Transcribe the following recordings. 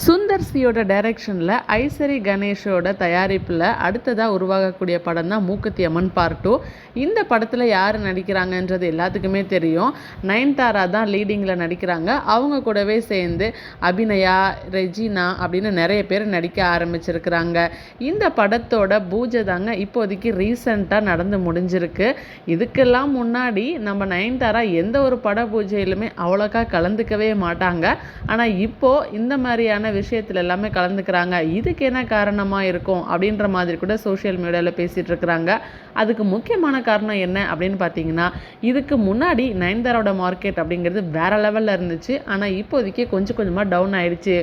சுந்தர் சியோட டைரக்ஷனில் ஐசரி கணேஷோட தயாரிப்பில் அடுத்ததாக உருவாகக்கூடிய படம் தான் மூக்குத்தி அம்மன் பார்ட் டூ இந்த படத்தில் யார் நடிக்கிறாங்கன்றது எல்லாத்துக்குமே தெரியும். நயன்தாரா தான் லீடிங்கில் நடிக்கிறாங்க. அவங்க கூடவே சேர்ந்து அபிநயா ரெஜினா அப்படின்னு நிறைய பேர் நடிக்க ஆரம்பிச்சிருக்கிறாங்க. இந்த படத்தோட பூஜை தாங்க இப்போதைக்கு ரீசண்டாக நடந்து முடிஞ்சிருக்கு. இதுக்கெல்லாம் முன்னாடி நம்ம நயன்தாரா எந்த ஒரு பட பூஜையிலுமே அவ்வளோக்கா கலந்துக்கவே மாட்டாங்க. ஆனால் இப்போது இந்த மாதிரியான விஷயத்துல எல்லாமே கலந்துக்கிறாங்க இதுக்கு என்ன காரணமாக இருக்கும் அப்படின்ற மாதிரி கூட சோஷியல் மீடியாவில் பேசிகிட்டு இருக்கிறாங்க. அதுக்கு முக்கியமான காரணம் என்ன அப்படின்னு பார்த்தீங்கன்னா இதுக்கு முன்னாடி நயன்தாரோட மார்க்கெட் அப்படிங்கிறது வேற லெவலில் இருந்துச்சு. ஆனால் இப்போதைக்கு கொஞ்சம் கொஞ்சமாக டவுன் ஆயிடுச்சு.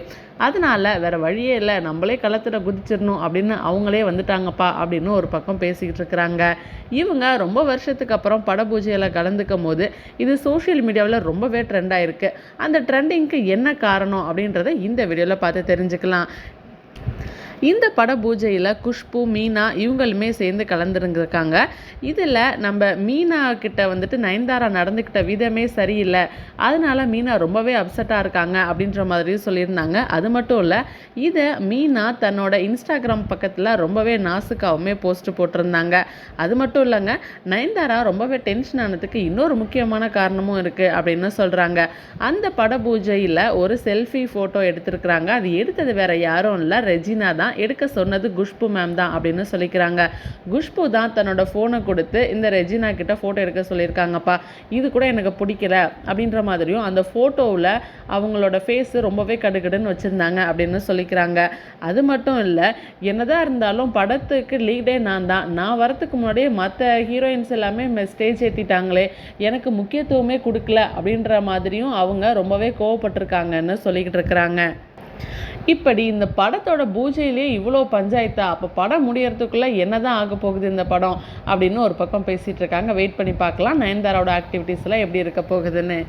அதனால் வேறு வழியே இல்லை. நம்மளே களத்தில் குதிச்சிடணும் அப்படின்னு அவங்களே வந்துட்டாங்கப்பா அப்படின்னு ஒரு பக்கம் பேசிக்கிட்டு இருக்கிறாங்க. இவங்க ரொம்ப வருஷத்துக்கு அப்புறம் பட பூஜையில் கலந்துக்கும் போது இது சோஷியல் மீடியாவில் ரொம்பவே ட்ரெண்டாக இருக்குது அந்த ட்ரெண்டிங்க்கு என்ன காரணம் அப்படின்றத இந்த வீடியோவில் பார்த்து தெரிஞ்சுக்கலாம். இந்த பட பூஜையில் குஷ்பு மீனா இவங்களுமே சேர்ந்து கலந்துருந்துருக்காங்க. இதில் நம்ம மீனா கிட்ட வந்துட்டு நயன்தாரா நடந்துக்கிட்ட விதமே சரியில்லை. அதனால மீனா ரொம்பவே அப்செட்டாக இருக்காங்க அப்படின்ற மாதிரியும் சொல்லியிருந்தாங்க. அது மட்டும் இல்லை இதை மீனா தன்னோட இன்ஸ்டாகிராம் பக்கத்தில் ரொம்பவே நாசுக்காகவுமே போஸ்ட் போட்டிருந்தாங்க. அது மட்டும் இல்லைங்க நயன்தாரா ரொம்பவே டென்ஷன் ஆனதுக்கு இன்னொரு முக்கியமான காரணமும் இருக்குது அப்படின்னு சொல்கிறாங்க அந்த பட பூஜையில் ஒரு செல்ஃபி ஃபோட்டோ எடுத்திருக்கிறாங்க. அது எடுத்தது வேற யாரும் இல்லை ரெஜினா தான். எடுக்க சொன்னது குஷ்பு மேம் தான் அப்படின்னு சொல்லிக்கிறாங்க. குஷ்பு தான் தன்னோட ஃபோனை கொடுத்து இந்த ரெஜினா கிட்ட ஃபோட்டோ எடுக்க சொல்லியிருக்காங்கப்பா இது கூட எனக்கு பிடிக்கல அப்படின்ற மாதிரியும் அந்த ஃபோட்டோவில் அவங்களோட ஃபேஸ் ரொம்பவே கடுகடுன்னு வச்சுருந்தாங்க அப்படின்னு சொல்லிக்கிறாங்க. அது மட்டும் இல்லை என்னதான் இருந்தாலும் படத்துக்கு லீடே நான் தான். நான் வரத்துக்கு முன்னாடியே மற்ற ஹீரோயின்ஸ் எல்லாமே ஸ்டேஜ் ஏற்றிட்டாங்களே எனக்கு முக்கியத்துவமே கொடுக்கல அப்படின்ற மாதிரியும் அவங்க ரொம்பவே கோவப்பட்டிருக்காங்கன்னு சொல்லிக்கிட்டு இருக்கிறாங்க. இப்படி இந்த படத்தோட பூஜையிலேயே இவ்வளோ பஞ்சாயத்தா அப்போ படம் முடியறதுக்குள்ளே என்ன தான் ஆக போகுது இந்த படம் அப்படின்னு ஒரு பக்கம் பேசிகிட்டு இருக்காங்க. வெயிட் பண்ணி பார்க்கலாம். நயன்தாராவோட ஆக்டிவிட்டீஸ்லாம் எப்படி இருக்க போகுதுன்னு.